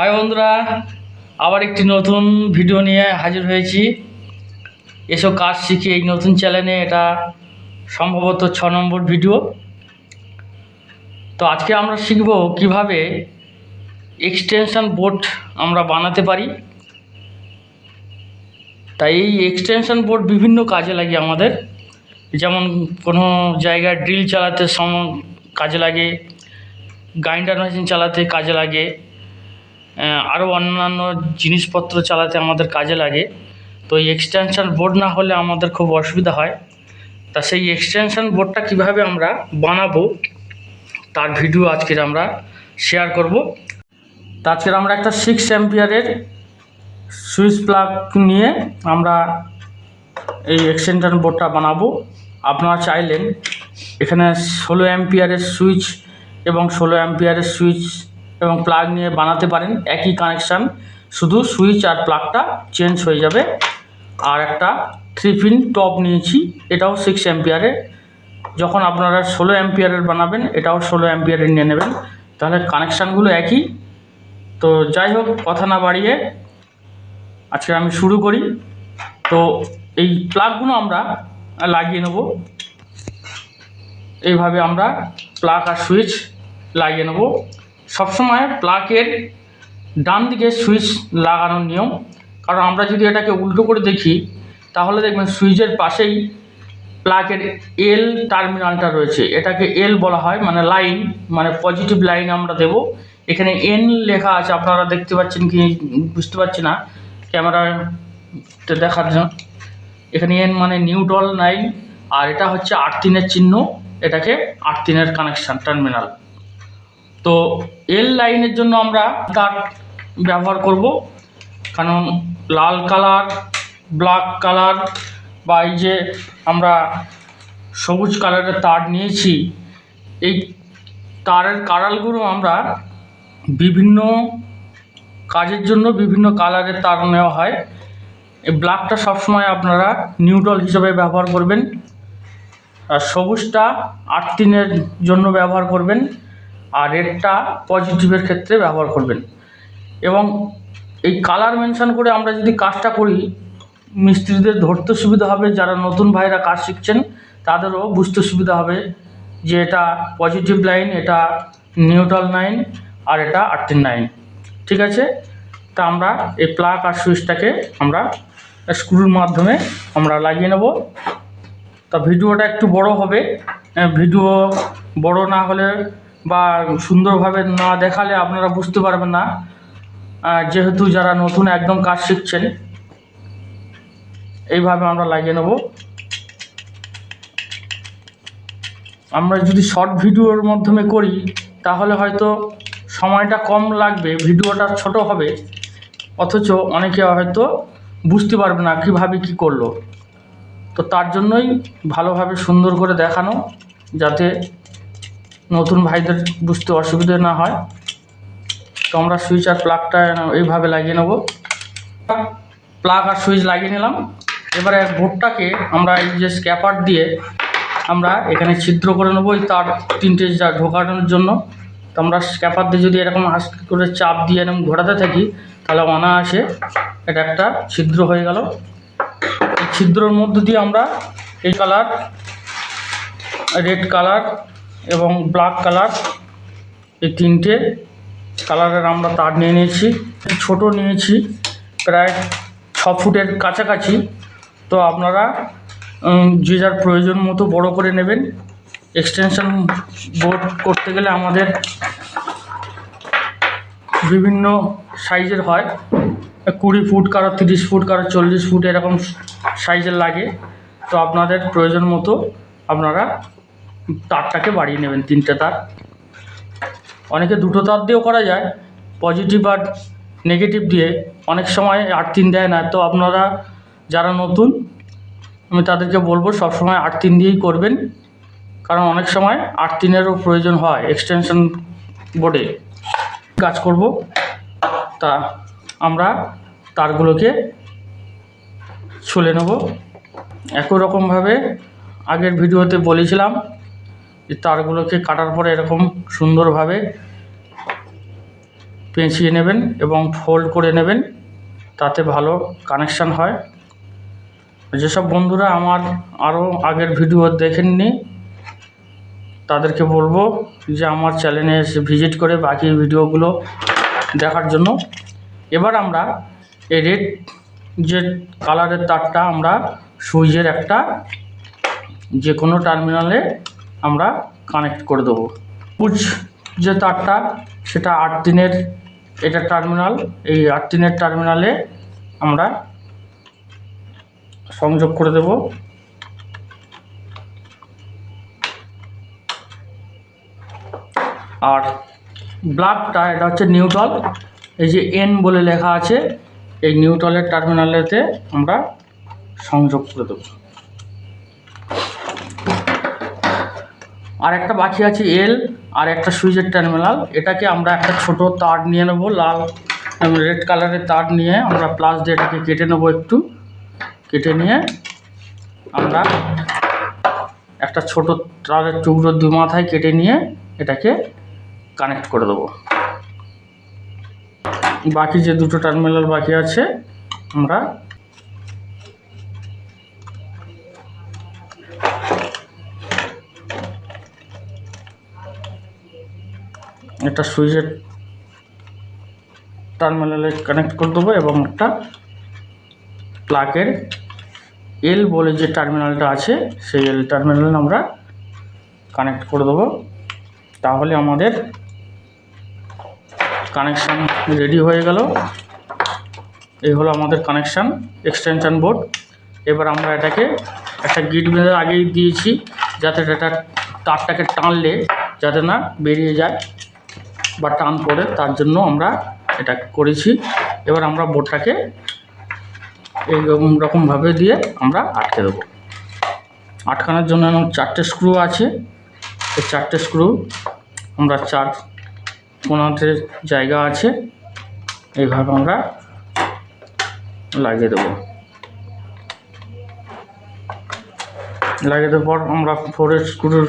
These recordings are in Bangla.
হাই বন্ধুরা, আবার একটি নতুন ভিডিও নিয়ে হাজির হয়েছি। এসব কাজ শিখি এই নতুন চ্যানেলে এটা সম্ভবত ছ নম্বর ভিডিও তো আজকে আমরা শিখব কীভাবে এক্সটেনশন বোর্ড আমরা বানাতে পারি। তাই এই এক্সটেনশন বোর্ড বিভিন্ন কাজে লাগে আমাদের। যেমন কোনো জায়গায় ড্রিল চালাতে সম কাজে লাগে গ্রাইন্ডার মেশিন চালাতে কাজে লাগে। আরও অন্যান্য জিনিসপত্র চালাতে আমাদের কাজে লাগে। তো এই এক্সটেনশান বোর্ড না হলে আমাদের খুব অসুবিধা হয়। তা সেই এক্সটেনশন বোর্ডটা কীভাবে আমরা বানাবো, তার ভিডিও আজকের আমরা শেয়ার করব। তা আজকের আমরা একটা সিক্স অ্যাম্পিয়ারের সুইচ প্লাগ নিয়ে আমরা এই এক্সটেনশান বোর্ডটা বানাবো। আপনারা চাইলেন এখানে ষোলো অ্যাম্পিয়ারের সুইচ এবং ষোলো অ্যাম্পিয়ারের সুইচ এবং প্লাগ নিয়ে বানাতে পারেন, একই কানেকশান শুধু সুইচ আর প্লাগটা চেঞ্জ হয়ে যাবে। আর একটা থ্রি পিন টপ নিয়েছি, এটাও সিক্স অ্যাম্পিয়ারের যখন আপনারা ষোলো অ্যাম্পিয়ারের বানাবেন, এটাও ষোলো অ্যাম্পিয়ারের নিয়ে নেবেন। তাহলে কানেকশানগুলো একই। তো যাই হোক, কথা না বাড়িয়ে আজকে আমি শুরু করি। তো এই প্লাগগুলো আমরা লাগিয়ে নেব। এইভাবে আমরা প্লাগ আর সুইচ লাগিয়ে নেব। সবসময় প্লাগের ডান দিকে সুইচ লাগানোর নিয়ম। কারণ আমরা যদি এটাকে উল্টো করে দেখি, তাহলে দেখবেন সুইচের পাশেই প্লাগের এল টার্মিনালটা রয়েছে। এটাকে এল বলা হয় মানে লাইন মানে পজিটিভ লাইন আমরা দেব। এখানে এন লেখা আছে, আপনারা দেখতে পাচ্ছেন কি, বুঝতে পারছি না। ক্যামেরায় দেখার জন্য। এখানে এন মানে নিউট্রাল লাইন, আর এটা হচ্ছে আট চিহ্ন। এটাকে আট কানেকশান, টার্মিনাল। তো এল লাইনের জন্য আমরা তার ব্যবহার করব। কারণ লাল কালার ব্ল্যাক কালার বা এই যে আমরা সবুজ কালারের তার নিয়েছি, এই তারের কালারগুলো আমরা বিভিন্ন কাজের জন্য বিভিন্ন কালারের তার নেওয়া হয়। এই ব্ল্যাকটা সবসময় আপনারা নিউট্রাল হিসেবে ব্যবহার করবেন। আর সবুজটা আট জন্য ব্যবহার করবেন। আর রেডটা পজিটিভের ক্ষেত্রে ব্যবহার করবেন। এবং এই কালার মেনশন করে আমরা যদি কাজটা করি, মিস্ত্রিদের ধরতে সুবিধা হবে, যারা নতুন ভাইরা কাজ শিখছেন, তাদেরও বুঝতে সুবিধা হবে যে এটা পজিটিভ লাইন এটা নিউট্রাল লাইন আর এটা আটটিন লাইন ঠিক আছে? তা আমরা এই প্লাগ আর সুইচটাকে আমরা স্ক্রুর মাধ্যমে আমরা লাগিয়ে নেব। তা ভিডিওটা একটু বড় হবে। ভিডিও বড় না হলে বা সুন্দরভাবে না দেখালে আপনারা বুঝতে পারবেন না। যেহেতু যারা নতুন একদম কাজ শিখছেন, এইভাবে আমরা লাগিয়ে নেব। আমরা যদি শর্ট ভিডিওর মাধ্যমে করি, তাহলে হয়তো সময়টা কম লাগবে, ভিডিওটা ছোট হবে। অথচ অনেকে হয়তো বুঝতে পারবে না কীভাবে কী করল। তো তার জন্যই ভালোভাবে সুন্দর করে দেখানো, যাতে নতুন ভাইদের বুঝতে অসুবিধে না হয়। তো আমরা সুইচ আর প্লাগটা এইভাবে লাগিয়ে নেব। প্লাগ আর সুইচ লাগিয়ে নিলাম। এবারে বোর্ডটাকে আমরা এই যে স্ক্যাপার দিয়ে আমরা এখানে ছিদ্র করে নেব তার তিনটে যা ঢোকানোর জন্য। তো আমরা স্ক্যাপার দিয়ে যদি এরকম আস্তে করে চাপ দিয়ে এরকম ঘোরাতে থাকি, তাহলে অনায়াসে এটা একটা ছিদ্র হয়ে গেল। এই ছিদ্রর মধ্য দিয়ে আমরা এই কালার রেড কালার এবং ব্ল্যাক কালার এই তিনটে কালারের আমরা তার নিয়ে নিয়েছি। ছোট নিয়েছি, প্রায় ছ ফুটের কাছাকাছি। তো আপনারা যে যার প্রয়োজন মতো বড় করে নেবেন। এক্সটেনশন বোর্ড করতে গেলে আমাদের বিভিন্ন সাইজের হয়। কুড়ি ফুট কারও, তিরিশ ফুট কারও, চল্লিশ ফুট এরকম সাইজের লাগে। তো আপনাদের প্রয়োজন মতো আপনারা তারটাকে বাড়িয়ে নেবেন, তিনটে তার। অনেকে দুটো তার দিয়েও করা যায় পজিটিভ আর নেগেটিভ দিয়ে। অনেক সময় আট তিন দেয় না, তো আপনারা যারা নতুন, আমি তাদেরকে বলব সবসময় আট তিন দিয়েই করবেন, কারণ অনেক সময় আট তিনেরও প্রয়োজন হয় এক্সটেনশন বোর্ডে কাজ করব, তা আমরা তারগুলোকে ছুলে নেব। একই রকমভাবে আগের ভিডিওতে বলেছিলাম যে তারগুলোকে কাটার পরে এরকম সুন্দরভাবে পেঁচিয়ে নেবেন এবং ফোল্ড করে নেবেন, তাতে ভালো কানেকশান হয়। যেসব বন্ধুরা আমার আরও আগের ভিডিও দেখেননি, তাদেরকে বলব যে আমার চ্যানেলে এসে ভিজিট করে বাকি ভিডিওগুলো দেখার জন্য। এবার আমরা এই রেড যে কালারের তারটা আমরা সুইচের একটা যে কোনো টার্মিনালে আমরা কানেক্ট করে দেবো। সুইচ যে তারটা, সেটা আট দিনের এটা টার্মিনাল এই আট দিনের টার্মিনালে আমরা সংযোগ করে দেব। আর ব্লাকটা এটা হচ্ছে নিউটল এই যে এন বলে লেখা আছে, এই নিউটলের টার্মিনালেতে আমরা সংযোগ করে দেবো। আর একটা বাকি আছে এল আর একটা সুইচের টার্মিনাল এটাকে আমরা একটা ছোট তার নিয়ে নেব, লাল রেড কালারের তার নিয়ে। আমরা প্লাস দিয়ে এটাকে কেটে নেব একটু। কেটে নিয়ে আমরা একটা ছোট তারের টুকরো দু মাথায় কেটে নিয়ে এটাকে কানেক্ট করে দেবো। বাকি যে দুটো টার্মিনাল বাকি আছে, আমরা একটা সুইচের টার্মিনালে কানেক্ট করে দেবো এবং একটা প্লাগের এল বলে যে টার্মিনালটা আছে, সেই এল টার্মিনালে আমরা কানেক্ট করে দেবো। তাহলে আমাদের কানেকশান রেডি হয়ে গেল। এই হলো আমাদের কানেকশান এক্সটেনশন বোর্ড। এবার আমরা এটাকে একটা গিট বেঁধে আগেই দিয়েছি, যাতে এটা তারটাকে টানলে যাতে না বেরিয়ে যায়। বা টান পড়ে, তার জন্য আমরা এটা করেছি। এবার আমরা বোর্ডটাকে এইরকম রকমভাবে দিয়ে আমরা আটকে দেবো। আটকানোর জন্য চারটে স্ক্রু আছে। এই চারটে স্ক্রু আমরা চার কোনাতে জায়গা আছে, এইভাবে আমরা লাগিয়ে দেবো। লাগিয়ে দেওয়ার পর আমরা ফোরের স্ক্রুর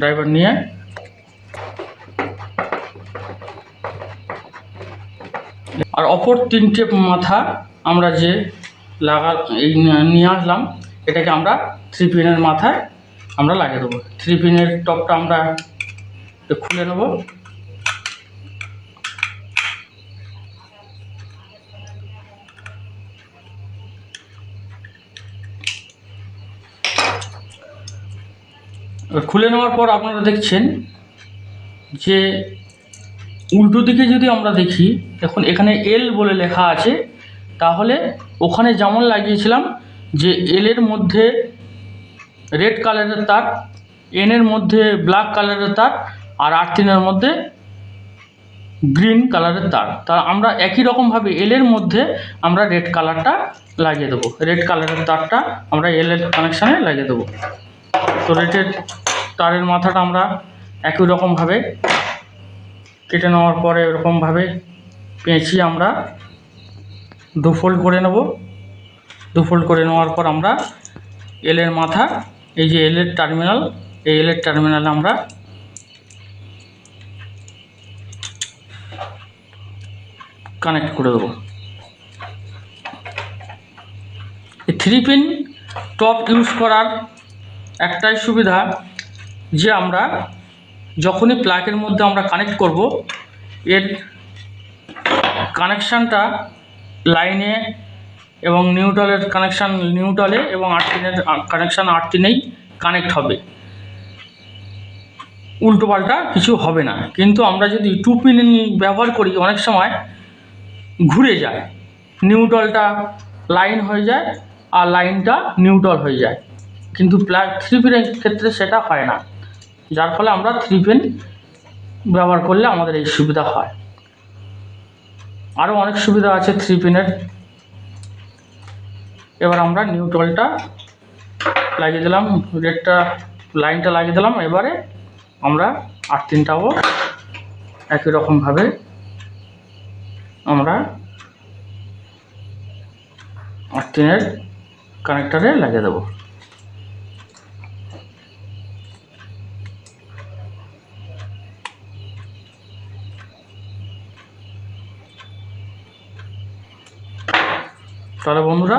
ড্রাইভার নিয়ে আর অপর তিনটে মাথা আমরা যে লাগা, এই নিয়ে আসলাম, এটাকে আমরা থ্রি পিনের মাথায় আমরা লাগিয়ে দেবো। থ্রি পিনের টপটা আমরা খুলে নেব। খুলে নেওয়ার পর আপনারা দেখছেন যে উল্টো দিকে যদি আমরা দেখি এখন এখানে এল বলে লেখা আছে, তাহলে ওখানে যেমন লাগিয়েছিলাম যে এলের মধ্যে রেড কালারের তার এনের মধ্যে ব্ল্যাক কালারের তার, আর আর্থিনের মধ্যে গ্রিন কালারের তার। তা আমরা একই রকমভাবে এলের মধ্যে আমরা রেড কালারটা লাগিয়ে দেবো। রেড কালারের তারটা আমরা এলের কানেকশানে লাগিয়ে দেবো। তো রেডের তারের মাথাটা আমরা একই রকমভাবে কেটে নেওয়ার পরে এরকমভাবে পেঁচিয়ে আমরা দু ফোল্ড করে নেব। দু ফোল্ড করে নেওয়ার পর আমরা এলের মাথা, এই যে এলের টার্মিনাল, এই এলের টার্মিনালে আমরা কানেক্ট করে দেবো। থ্রি পিন টপ ইউজ করার একটাই সুবিধা যে আমরা যখনই প্লাগের মধ্যে আমরা কানেক্ট করব, এর কানেকশানটা লাইনে এবং নিউট্রালের কানেকশান নিউট্রালে এবং আটটিনের কানেকশান আটটিনেই কানেক্ট হবে। উল্টোপাল্টা কিছু হবে না। কিন্তু আমরা যদি টু পিন ব্যবহার করি, অনেক সময় ঘুরে যায় নিউট্রালটা লাইন হয়ে যায় আর লাইনটা নিউট্রাল হয়ে যায়। কিন্তু প্লাগ থ্রি পিনের ক্ষেত্রে সেটা হয় না। যার ফলে আমরা থ্রি পেন ব্যবহার করলে আমাদের এই সুবিধা হয়। আরও অনেক সুবিধা আছে থ্রি পেনের এবার আমরা নিউট্রালটা লাগিয়ে দিলাম রেডটা লাইনটা লাগিয়ে দিলাম। এবারে আমরা আট তিনটাও একই রকমভাবে আমরা আট তিনের কানেক্টারে লাগিয়ে দেবো। তাহলে বন্ধুরা,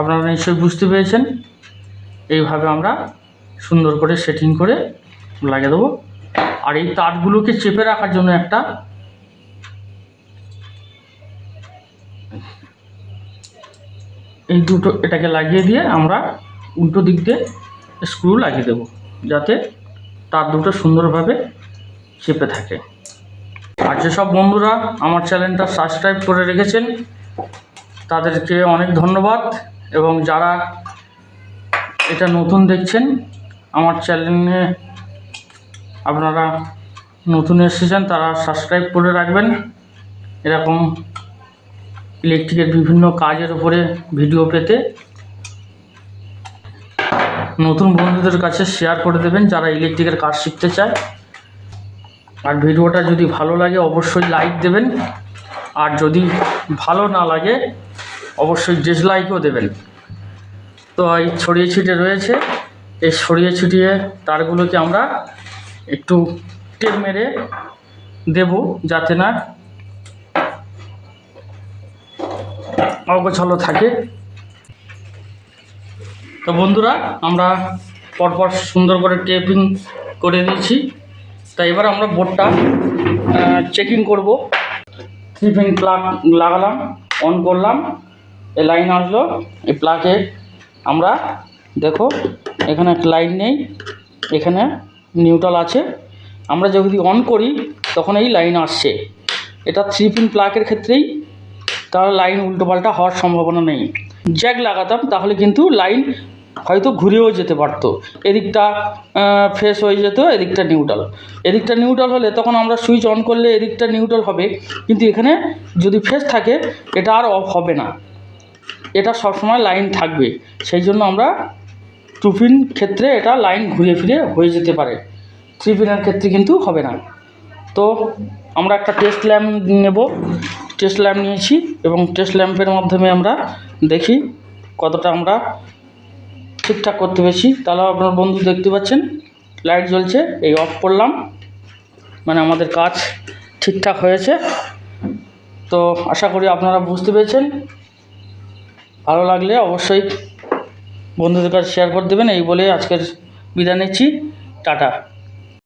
আপনারা নিশ্চয়ই বুঝতে পেরেছেন। এইভাবে আমরা সুন্দর করে সেটিং করে লাগিয়ে দেবো। আর এই তারগুলোকে চেপে রাখার জন্য একটা এই দুটো এটাকে লাগিয়ে দিয়ে আমরা উল্টো দিক দিয়ে স্ক্রু লাগিয়ে দেবো, যাতে তার দুটো সুন্দরভাবে চেপে থাকে। আর যেসব বন্ধুরা আমার চ্যানেলটা সাবস্ক্রাইব করে রেখেছেন তাদেরকে অনেক ধন্যবাদ এবং যারা এটা নতুন দেখছেন, আমার চ্যানেলে আপনারা নতুন এসেছেন, তারা সাবস্ক্রাইব করে রাখবেন। এরকম ইলেকট্রিকের বিভিন্ন কাজের উপরে ভিডিও পেতে নতুন বন্ধুদের কাছে শেয়ার করে দেবেন, যারা ইলেকট্রিকের কাজ শিখতে চায়। আর ভিডিওটা যদি ভালো লাগে, অবশ্যই লাইক দেবেন। আর যদি ভালো না লাগে অবশ্যই ডিসলাইকও দেবেন। তো এই ছড়িয়ে ছিটিয়ে রয়েছে। এই ছড়িয়ে ছিটিয়ে তারগুলোকে আমরা একটু টেপ মেরে দেব যাতে না অগোছালো থাকে। তো বন্ধুরা, আমরা পরপর সুন্দর করে টেপিং করে দিয়েছি। তা এবার আমরা বোর্ডটা চেকিং করব। থ্রি পিন প্লাগ লাগালাম অন করলাম। এই লাইন আসলো, এই প্লাকে আমরা দেখো এখানে একটা লাইন নেই, এখানে নিউট্রাল আছে। আমরা যদি অন করি, তখন এই লাইন আসছে। এটা থ্রি পিন প্লাগের ক্ষেত্রেই তাহলে লাইন উল্টোপাল্টা হওয়ার সম্ভাবনা নেই। জ্যাক লাগাতাম, তাহলে কিন্তু লাইন হয়তো ঘুরেও যেতে পারতো। এদিকটা ফ্রেশ হয়ে যেত, এদিকটা নিউট্রাল এদিকটা নিউট্রাল হলে তখন আমরা সুইচ অন করলে এদিকটা নিউট্রাল হবে। কিন্তু এখানে যদি ফ্রেশ থাকে, এটা আর অফ হবে না। এটা সবসময় লাইন থাকবে। সেই জন্য আমরা টু পিন ক্ষেত্রে এটা লাইন ঘুরে ফিরে হয়ে যেতে পারে। থ্রি পিনের ক্ষেত্রে কিন্তু হবে না। তো আমরা একটা টেস্ট ল্যাম্প নেব। টেস্ট ল্যাম্প নিয়েছি এবং টেস্ট ল্যাম্পের মাধ্যমে আমরা দেখি কতটা আমরা ঠিকঠাক করতে পেরেছি। তাহলে আপনার বন্ধু দেখতে পাচ্ছেন, লাইট জ্বলছে, এই অফ করলাম। মানে আমাদের কাজ ঠিকঠাক হয়েছে। তো আশা করি আপনারা বুঝতে পেরেছেন। ভালো লাগলে অবশ্যই বন্ধুদের কাছে শেয়ার করে দেবেন। এই বলে আজকের বিদায় নিচ্ছি। টাটা।